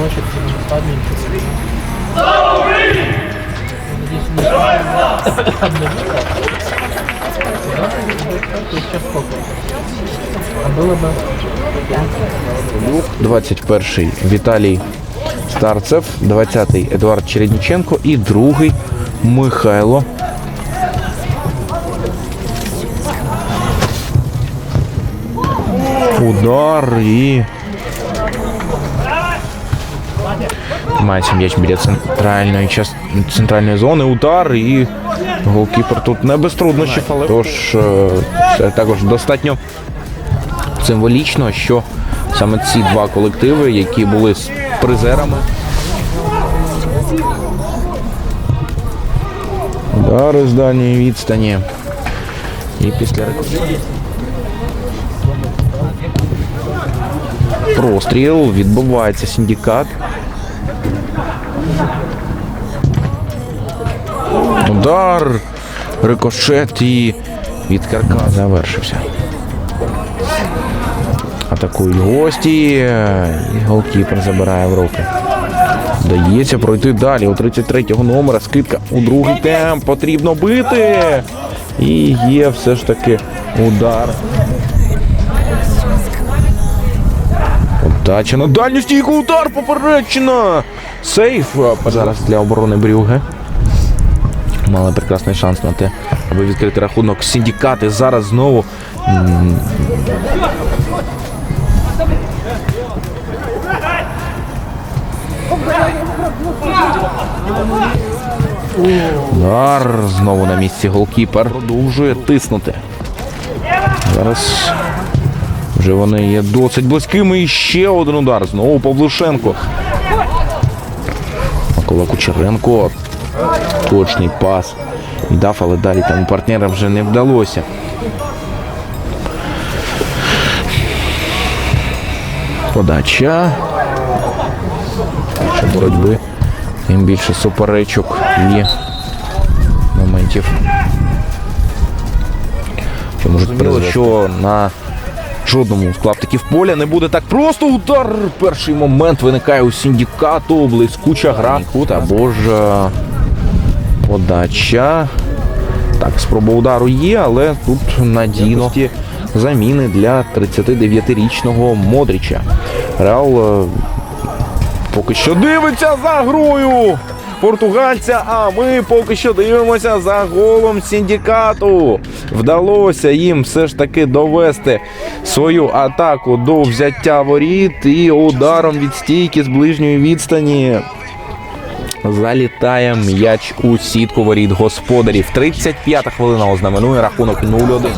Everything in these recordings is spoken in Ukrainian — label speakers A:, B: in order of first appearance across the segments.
A: Еще сколько? А было бы
B: 21-й Віталій Старцев, 20-й Едуард Чередніченко і другий Михайло. Удар і. Мається м'яч біля центральної час... центральної зони. Удар і голкіпер тут не без труднощів, але тож е, це також достатньо символічно, що саме ці два колективи, які були з призерами. Удари з дальньої відстані. І після рекорду. Простріл, відбувається синдикат. Удар, рикошет і від карка завершився. Атакують гості. І голкіпер забирає в руки. Дається пройти далі. У 33-го номера скидка у другий темп. Потрібно бити. І є все ж таки удар. Подача на дальню стійку. Удар поперечина. Сейф. Зараз для оборони Брюге. Мали прекрасний шанс на те, аби відкрити рахунок синдикати. Зараз знову Удар знову на місці голкіпер. Продовжує тиснути. Зараз вже вони є досить близькими. І ще один удар. Знову Павлушенко. Микола Кучеренко. Точний пас. Дав, але далі там партнера вже не вдалося. Подача. Більше боротьби. Тим більше суперечок і моментів. Що можуть призвести. що на жодному з клаптиків поля не буде так просто удар. Перший момент виникає у синдикату, блискуча гра. Кут або ж подача. Так, спроба удару є, але тут надійно заміни для 39-річного Модріча. Реал е, поки що дивиться за грою португальця, а ми поки що дивимося за голом синдикату. Вдалося їм все ж таки довести свою атаку до взяття воріт і ударом від стійки з ближньої відстані. Залітає м'яч у сітку воріт господарів. 35-та хвилина ознаменує рахунок 0-1.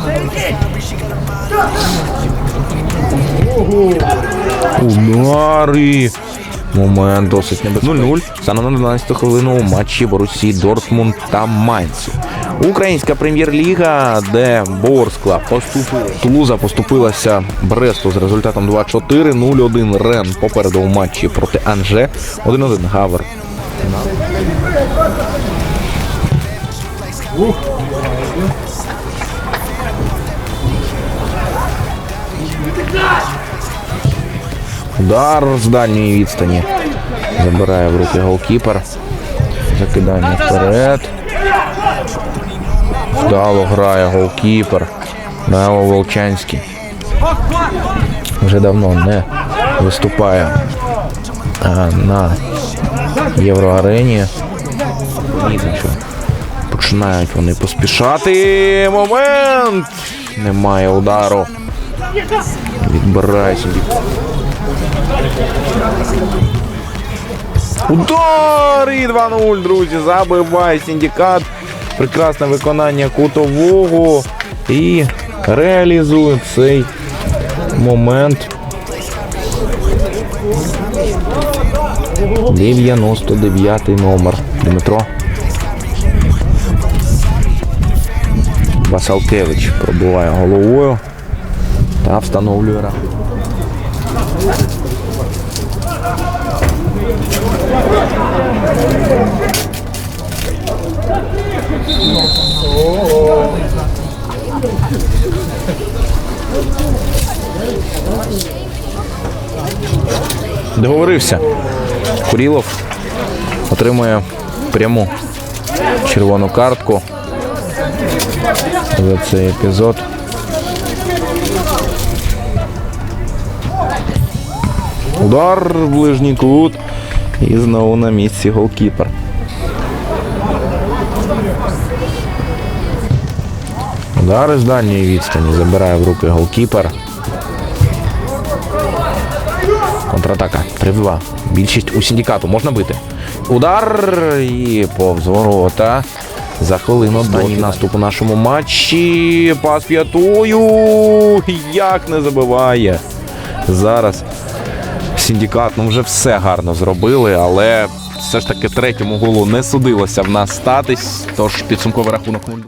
B: Удари. Момент досить небезпечний. 0-0. Саме на 12 хвилину у матчі Борусі Дортмунд та Майнц. Українська прем'єр-ліга, де Борскла поступила. Тулуза поступилася Бресту з результатом 2-4, 0-1 Рен попереду у матчі проти Анже, 1-1 Гавер. Удар з дальньої відстані. Забирає в руки голкіпер. Закидання вперед. Вдало грає голкіпер. Наво Волчанський. Вже давно не виступає на Євроарені. Видно, що Починають вони поспішати. Момент! Немає удару. Відбирає собі. Удар! І 2-0, друзі. Забиває синдикат. Прекрасне виконання кутового. І реалізує цей момент. 99 номер. Дмитро. Васалкевич пробиває головою та встановлює рахунок. Договорився. Курілов отримує пряму червону картку за цей епізод. Удар в ближній кут. І знову на місці голкіпер. Удар із дальньої відстані забирає в руки голкіпер. Контратака. 3-2. Більшість у синдикату. Можна бити. Удар і повз ворота. За хвилину останній наступ у нашому матчі. Пас п'ятою. Як не забиває. Зараз Сіндікат, ну вже все гарно зробили, але все ж таки третьому голу не судилося в нас статись. Тож підсумковий рахунок 0.